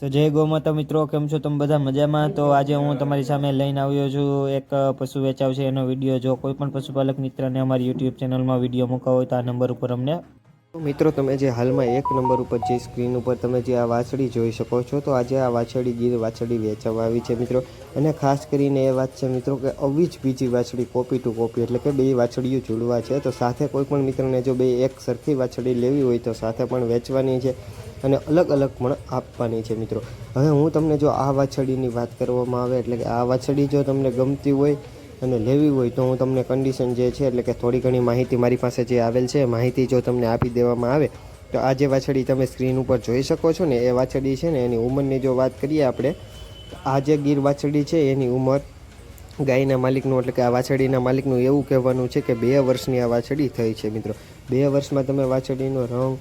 તો જય ગૌમાતા મિત્રો, કેમ છો તમે બધા મજામાં? તો આજે હું તમારી સામે લઈને આવ્યો છું એક પશુ વેચાવ છે એનો વીડિયો. જો કોઈ પણ પશુપાલક મિત્રને અમારી યુટ્યુબ ચેનલમાં વીડિયો મૂકવા હોય તો આ નંબર ઉપર અમને મિત્રો, તમે જે હાલમાં એક નંબર ઉપર જે સ્ક્રીન ઉપર તમે જે આ વાછડી જોઈ શકો છો, તો આજે આ વાછડી ગીર વાછડી વેચાવા આવી છે મિત્રો. અને ખાસ કરીને એ વાત છે મિત્રો કે આવી જ બીજી વાછડી કોપી ટુ કોપી, એટલે કે બે વાછડીઓ જોડવા છે. તો સાથે કોઈ પણ મિત્રને જો બે એક સરખી વાછડી લેવી હોય તો સાથે પણ વેચવાની છે. અને અલગ અલગ પણ આપવાની છે મિત્રો. હવે હું તમને જો આ વાછડીની વાત કરવામાં આવે, એટલે કે આ વાછડી જો તમને ગમતી હોય અને લેવી હોય, તો હું તમને કન્ડિશન જે છે, એટલે કે થોડી ઘણી માહિતી મારી પાસે જે આવેલ છે, માહિતી જો તમને આપી દેવામાં આવે, તો આ જે વાછડી તમે સ્ક્રીન ઉપર જોઈ શકો છો ને, એ વાછડી છે ને, એની ઉંમરની જો વાત કરીએ આપણે આ જે ગીર વાછડી છે, એની ઉંમર ગાયના માલિકનું, એટલે કે આ વાછડીના માલિકનું એવું કહેવાનું છે કે બે વર્ષની આ વાછડી થઈ છે મિત્રો. બે વર્ષમાં તમે વાછડીનો રંગ,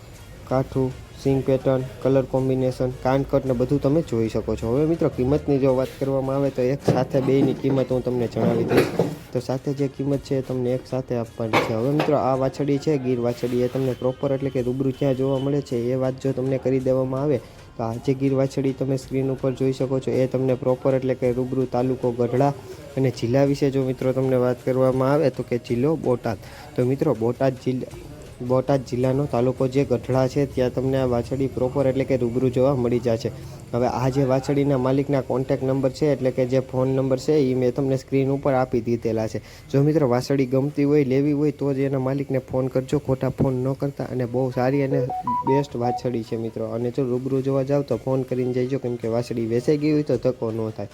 કાઠું સિંગ પેટર્ન, કલર કોમ્બિનેશન કાનકટને બધું તમે જોઈ શકો છો. હવે મિત્રો, કિંમતની જો વાત કરવામાં આવે તો એક સાથે બેની કિંમત હું તમને જણાવી દઈશ. તો સાથે જે કિંમત છે એ તમને એક સાથે આપવાની છે. હવે મિત્રો, આ વાછડી છે, ગીર વાછડી. એ તમને પ્રોપર એટલે કે રૂબરૂ ક્યાં જોવા મળે છે. એ વાત જો તમને કરી દેવામાં આવે, તો આ જે ગીર વાછડી તમે સ્ક્રીન ઉપર જોઈ શકો છો, એ તમને પ્રોપર એટલે કે રૂબરૂ તાલુકો ગઢડા અને જિલ્લા વિશે જો મિત્રો તમને વાત કરવામાં આવે, તો કે જિલ્લો બોટાદ. તો મિત્રો, બોટાદ જિલ્લા બોટાદ જિલ્લાનો તાલુકો જે ગઢડા છે, ત્યાં તમને આ વાછડી પ્રોપર એટલે કે રૂબરૂ જોવા મળી જશે. હવે આ જે વાછડીના માલિકના કોન્ટેક નંબર છે, એટલે કે જે ફોન નંબર છે એ મેં તમને સ્ક્રીન ઉપર આપી દીધેલા છે. જો મિત્રો વાછડી ગમતી હોય, લેવી હોય, તો જ એના માલિકને ફોન કરજો. ખોટા ફોન ન કરતા અને બહુ સારી અને બેસ્ટ વાછડી છે મિત્રો. અને જો રૂબરૂ જોવા જાવ તો ફોન કરીને જઈજો કેમ કે વાછડી વેચાઈ ગઈ હોય તો ધક્કો ન થાય.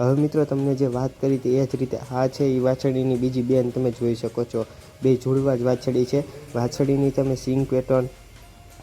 હવે મિત્રો તમને જે વાત કરી હતી એ જ રીતે આ છે એ વાછડીની બીજી બેન તમે જોઈ શકો છો. બે જોડવા જ વાછડી છે. વાછડીની તમે સિંગ પેટર્ન,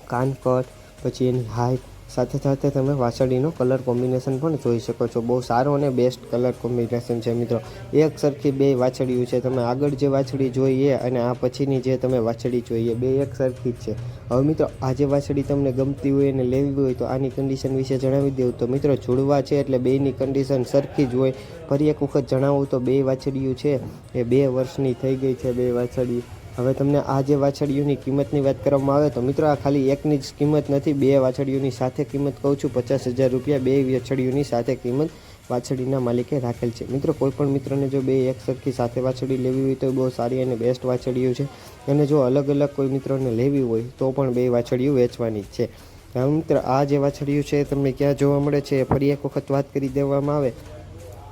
કાનકટ, પછી એની હાઇટ સાથે સાથે તમે વાછડીનો કલર કોમ્બિનેશન પણ જોઈ શકો છો. બહુ સારો અને બેસ્ટ કલર કોમ્બિનેશન છે મિત્રો. એક સરખી બે વાછડીઓ છે. તમે આગળ જે વાછડી જોઈએ અને આ પછીની જે તમે વાછડી જોઈએ, બે એક સરખી જ છે. હવે મિત્રો, આ જે વાછડી તમને ગમતી હોય અને લેવી હોય તો આની કન્ડિશન વિશે જણાવી દઉં. તો મિત્રો, જોડવા છે એટલે બેની કન્ડિશન સરખી જ હોય. ફરી એક વખત જણાવું તો બે વાછડીઓ છે. એ બે વર્ષની થઈ ગઈ છે, બે વાછડી હવે તમને આ જે વાછડીઓની કિંમતની વાત કરવામાં આવે તો મિત્રો આ ખાલી એકની જ કિંમત નથી, બે વાછડીઓની સાથે કિંમત કહું છું, પચાસ હજાર રૂપિયા બે વાછડીઓની સાથે કિંમત વાછડીના માલિકે રાખેલ છે. મિત્રો, કોઈપણ મિત્રને જો બે એક સરખી સાથે વાછડી લેવી હોય તો બહુ સારી અને બેસ્ટ વાછડીઓ છે. અને જો અલગ અલગ કોઈ મિત્રોને લેવી હોય તો પણ બે વાછડીઓ વેચવાની છે. મિત્ર, આ જે વાછડીઓ છે તમને ક્યાં જોવા મળે છે ફરી એક વખત વાત કરી દેવામાં આવે.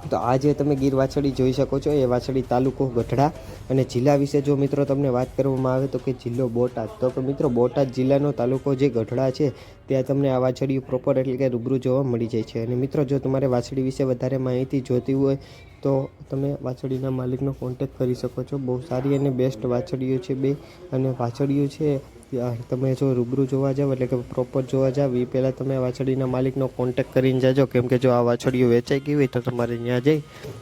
તો આ જે તમે ગીર વાછડી જોઈ શકો છો, એ વાછડી તાલુકો ગઢડા. અને જિલ્લા વિશે જો મિત્રો તમને વાત કરવામાં આવે તો કે જિલ્લો બોટાદ. તો કે મિત્રો બોટાદ જિલ્લાનો તાલુકો જે ગઢડા છે, ત્યાં તમને આ વાછડીઓ પ્રોપર એટલે કે રૂબરૂ જોવા મળી જાય છે. અને મિત્રો જો તમારે વાછડી વિશે વધારે માહિતી જોતી હોય, તો તમે વાછડીના માલિકનો કોન્ટેક્ટ કરી શકો છો. બહુ સારી અને બેસ્ટ વાછડીઓ છે બે. અને વાછડીઓ છે તમે જો રૂબરૂ જોવા જાવ એટલે કે પ્રોપર જોવા જાવ એ પહેલાં તમે વાછડીના માલિકનો કોન્ટેક્ટ કરીને જાજો. કેમ કે જો આ વાછડીઓ વેચાઈ ગઈ હોય તો તમારે ત્યાં જઈ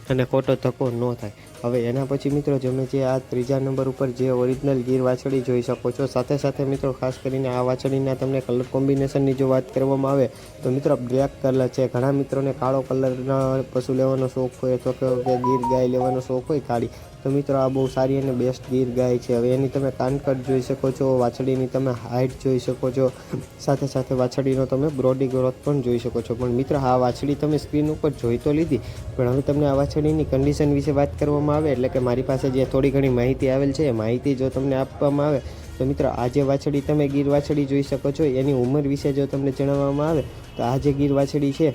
અને ખોટો ધક્કો ન થાય. હવે એના પછી મિત્રો તમે જે આ ત્રીજા નંબર ઉપર જે ઓરિજિનલ ગીર વાછડી જોઈ શકો છો. સાથે સાથે મિત્રો ખાસ કરીને આ વાછડીના તમને કલર કોમ્બિનેશનની જો વાત કરવામાં આવે, તો મિત્રો બ્લેક કલર છે. ઘણા મિત્રોને કાળો કલરના પશુ લેવાનો શોખ હોય કે કે ગીર ગાય લેવાનો શોખ હોય કાળી. તો મિત્રો આ બહુ સારી અને બેસ્ટ ગીર ગાય છે. હવે એની તમે કાનકટ જોઈ શકો છો વાછડીની તમે હાઇટ જોઈ શકો છો, સાથે સાથે વાછડીનો તમે બ્રોડી ગ્રોથ પણ જોઈ શકો છો. પણ મિત્ર, આ વાછડી તમે સ્ક્રીન ઉપર જોઈ તો લીધી, પણ હવે તમને આ વાછડીની કન્ડિશન વિશે વાત કરવામાં આવે, એટલે કે મારી પાસે જે થોડી ઘણી માહિતી આવેલ છે, એ માહિતી જો તમને આપવામાં આવે, તો મિત્રો આજે વાછડી તમે ગીર વાછડી જોઈ શકો છો, એની ઉંમર વિશે જો તમને જણાવવામાં આવે, તો આજે ગીર વાછડી છે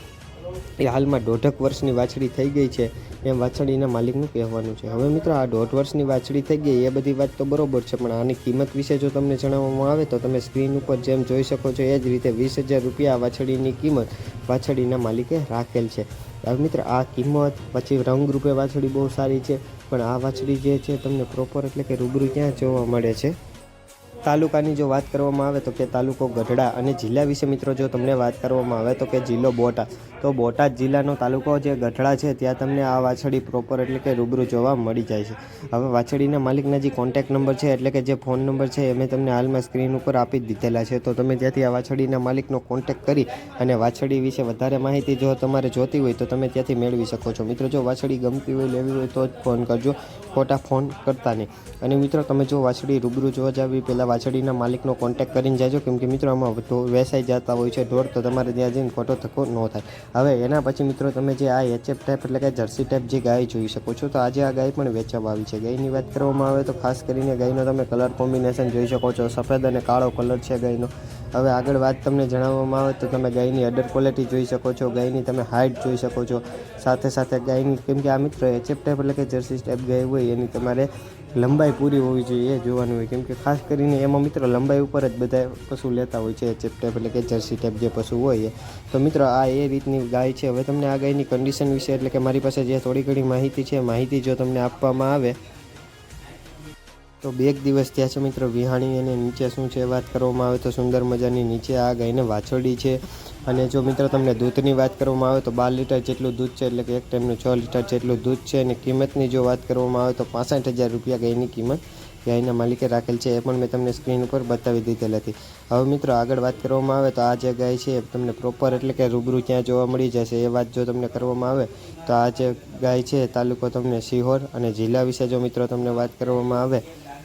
એ હાલમાં દોઢક વર્ષની વાછડી થઈ ગઈ છે. એમ વાછડીના માલિકનું કહેવાનું છે. હવે મિત્રો, આ દોઢ વર્ષની વાછડી થઈ ગઈ, એ બધી વાત તો બરોબર છે, પણ આની કિંમત વિશે જો તમને જણાવવામાં આવે તો તમે સ્ક્રીન ઉપર જેમ જોઈ શકો છો, એ જ રીતે વીસ હજાર રૂપિયા વાછડીની કિંમત વાછડીના માલિકે રાખેલ છે. મિત્ર, આ કિંમત પછી રંગરૂપે વાછડી બહુ સારી છે, પણ આ વાછડી જે છે, તમને પ્રોપર એટલે કે રૂબરૂ ક્યાં જોવા મળે છે? તાલુકાની જો વાત કરવામાં આવે તો કે તાલુકો ગઢડા અને જિલ્લા વિશે મિત્રો જો તમને વાત કરવામાં આવે તો કે જિલ્લો બોટાદ. તો બોટાદ જિલ્લાનો તાલુકો જે ગઢડા છે, ત્યાં તમને આ વાછડી પ્રોપર એટલે કે રૂબરૂ જોવા મળી જાય છે. હવે વાછડીના માલિકના જે કોન્ટેક નંબર છે, એટલે કે જે ફોન નંબર છે, એ મેં તમને હાલમાં સ્ક્રીન ઉપર આપી દીધેલા છે. તો તમે ત્યાંથી આ વાછડીના માલિકનો કોન્ટેક કરી અને વાછડી વિશે વધારે માહિતી જો તમારે જોતી હોય તો તમે ત્યાંથી મેળવી શકો છો. મિત્રો, જો વાછડી ગમતી હોય, લેવી હોય તો જ ફોન કરજો. ખોટા ફોન કરતા નહીં. અને મિત્રો, તમે જો વાછડી રૂબરૂ જોવા જાવી પહેલાં વાછડીના માલિકનો કોન્ટેક્ટ કરીને જાજો. કેમ કે મિત્રો, આમાં વેસાઈ જતા હોય છે ઢોર, તો તમારે ત્યાં જઈને ખોટો ધક્કો ન થાય. હવે એના પછી મિત્રો, તમે જે આ એચએફ ટાઈપ એટલે કે જર્સી ટાઈપ જે ગાય જોઈ શકો છો, તો આજે આ ગાય પણ વેચવામાં આવી છે. ગાયની વાત કરવામાં આવે તો ખાસ કરીને ગાયનો તમે કલર કોમ્બિનેશન જોઈ શકો છો. સફેદ અને કાળો કલર છે ગાયનો. હવે આગળ વાત તમને જણાવવામાં આવે તો તમે ગાયની અડર ક્વોલિટી જોઈ શકો છો, ગાયની તમે હાઇટ જોઈ શકો છો. સાથે સાથે ગાયની, કેમ કે આ મિત્રો એચએફ ટાઈપ એટલે કે જર્સી ટાઈપ ગાય હોય, એની તમારે લંબાઈ પૂરી હોવી જોઈએ એ જોવાનું હોય. કેમ કે ખાસ કરીને એમાં મિત્રો લંબાઈ ઉપર જ બધા પશુ લેતા હોય છે. ચેપ ટાઈપ એટલે કે જર્સી ટાઈપ જે પશુ હોય તો મિત્રો આ એ રીતની ગાય છે. હવે તમને આ ગાયની કન્ડિશન વિશે એટલે કે મારી પાસે જે થોડી ઘણી માહિતી છે માહિતી જો તમને આપવામાં આવે. તો બે એક દિવસ થયા છે મિત્રો. વિહાણી અને નીચે શું છે વાત કરવામાં આવે તો સુંદર મજાની નીચે આ ગાયને વાછરડી છે. અને જો મિત્રો તમને દૂધની વાત કરવામાં આવે તો બાર લીટર જેટલું દૂધ છે, એટલે કે એક ટાઈમનું છ લીટર જેટલું દૂધ છે અને કિંમતની જો વાત કરવામાં આવે તો પાસઠ હજાર રૂપિયા ગાયની કિંમત ગાયના માલિકે રાખેલ છે, એ પણ મેં તમને સ્ક્રીન ઉપર બતાવી દીધેલ હતી. હવે મિત્રો આગળ વાત કરવામાં આવે તો આ જે ગાય છે, એ તમને પ્રોપર એટલે કે રૂબરૂ ક્યાં જોવા મળી જશે. એ વાત જો તમને કરવામાં આવે તો આ જે ગાય છે તાલુકો તમને સિહોર અને જિલ્લા વિશે જો મિત્રો તમને વાત કરવામાં આવે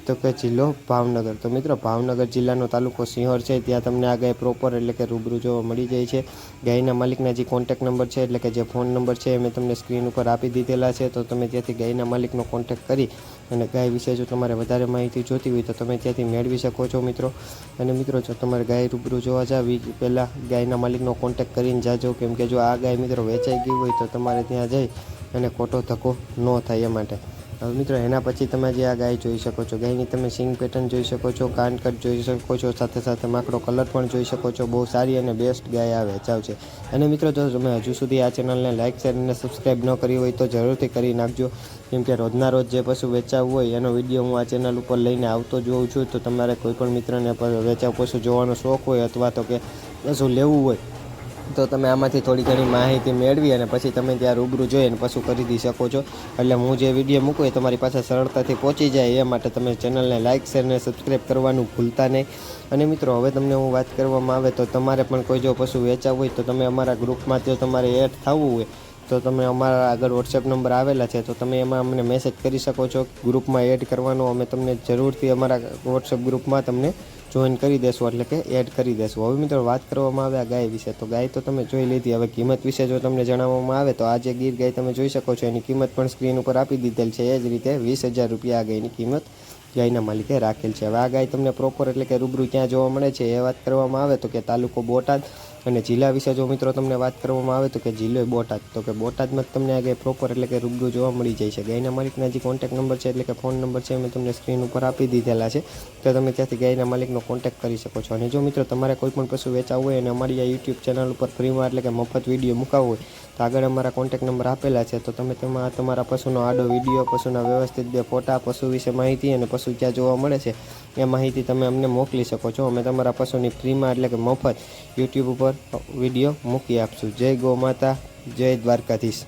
તો કે જિલ્લો ભાવનગર. તો મિત્રો, ભાવનગર જિલ્લાનો તાલુકો સિંહોર છે. ત્યાં તમને આ ગાય પ્રોપર એટલે કે રૂબરૂ જોવા મળી જાય છે. ગાયના માલિકના જે કોન્ટેક નંબર છે એટલે કે જે ફોન નંબર છે એ મેં તમને સ્ક્રીન ઉપર આપી દીધેલા છે. તો તમે ત્યાંથી ગાયના માલિકનો કોન્ટેક કરી અને ગાય વિશે જો તમારે વધારે માહિતી જોતી હોય તો તમે ત્યાંથી મેળવી શકો છો મિત્રો. અને મિત્રો, જો તમારે ગાય રૂબરૂ જોવા જાવી, પહેલાં ગાયના માલિકનો કોન્ટેક કરીને જાજો. કેમ કે જો આ ગાય મિત્રો વેચાઈ ગઈ હોય તો તમારે ત્યાં જઈ અને ખોટો ધક્કો ન થાય એ માટે. મિત્રો, એના પછી તમે જે આ ગાય જોઈ શકો છો, ગાયની તમે સિંગ પેટર્ન જોઈ શકો છો, કાનકટ જોઈ શકો છો, સાથે સાથે માકડો કલર પણ જોઈ શકો છો, બહુ સારી અને બેસ્ટ ગાય આ વેચાવ છે. અને મિત્રો, જો તમે હજુ સુધી આ ચેનલને લાઇક શેર અને સબસ્ક્રાઈબ ન કરી હોય તો જરૂરથી કરી નાખજો. કેમ કે રોજના રોજ જે પશુ વેચાવું હોય, એનો વીડિયો હું આ ચેનલ ઉપર લઈને આવતો જ હોઉં છું. તો તમારે કોઈ પણ મિત્રને વેચાવ પશુ જોવાનો શોખ હોય અથવા તો કે પશુ લેવું હોય તો તમે આમાંથી થોડી ઘણી માહિતી મેળવી અને પછી તમે ત્યાં રૂબરૂ જોઈ અને પશુ ખરીદી શકો છો. એટલે હું જે વીડિયો મૂકું એ તમારી પાસે સરળતાથી પહોંચી જાય. એ માટે તમે ચેનલને લાઇક શેર અને સબસ્ક્રાઈબ કરવાનું ભૂલતા નહીં. અને મિત્રો, હવે તમને હું વાત કરવામાં આવે તો તમારે પણ કોઈ જો પશુ વેચાવું હોય તો તમે અમારા ગ્રુપમાં જો તમારે એડ થવું હોય તો તમે અમારા આગળ વોટ્સએપ નંબર આવેલા છે, તો તમે એમાં અમને મેસેજ કરી શકો છો ગ્રુપમાં એડ કરવાનો, અમે તમને જરૂરથી અમારા વોટ્સએપ ગ્રુપમાં તમને જોઈન કરી દેશું, એટલે કે એડ કરી દેશું. હવે મિત્રો વાત કરવામાં આવે આ ગાય વિશે, તો ગાય તો તમે જોઈ લીધી, હવે કિંમત વિશે જો તમને જણાવવામાં આવે, તો આ જે ગીર ગાય તમે જોઈ શકો છો, એની કિંમત પણ સ્ક્રીન ઉપર આપી દીધેલ છે, એ જ રીતે વીસ હજાર રૂપિયા આ ગાયની કિંમત ગાયના માલિકે રાખેલ છે. હવે આ ગાય તમને પ્રોપર એટલે કે રૂબરૂ ક્યાં જોવા મળે છે, એ વાત કરવામાં આવે, તો કે તાલુકો બોટાદ અને જિલ્લા વિશે જો મિત્રો તમને વાત કરવામાં આવે તો કે જિલ્લો બોટાદ. તો કે બોટાદમાં જ તમને આ ગાય પ્રોપર એટલે કે રૂબરૂ જોવા મળી જાય છે. ગાયના માલિકના જે કોન્ટેક નંબર છે એટલે કે ફોન નંબર છે મેં તમને સ્ક્રીન ઉપર આપી દીધેલા છે. તો તમે ત્યાંથી ગાયના માલિકનો કોન્ટેક કરી શકો છો. અને જો મિત્રો તમારે કોઈ પણ પશુ વેચાવું હોય અને અમારી આ યુટ્યુબ ચેનલ ઉપર ફ્રીમાં એટલે કે મફત વીડિયો મુકાવવો હોય, તો આગળ અમારા કોન્ટેક નંબર આપેલા છે. તો તમે તેમાં તમારા પશુનો આડો વીડિયો પશુના વ્યવસ્થિત બે ફોટા, પશુ વિશે માહિતી અને પશુ ક્યાં જોવા મળે છે, એ માહિતી તમે અમને મોકલી શકો છો. અમે તમારા પશુની ફ્રીમાં એટલે કે મફત યુટ્યુબ ઉપર વીડિયો મૂકી આપશું. જય ગૌ માતા જય દ્વારકાધીશ.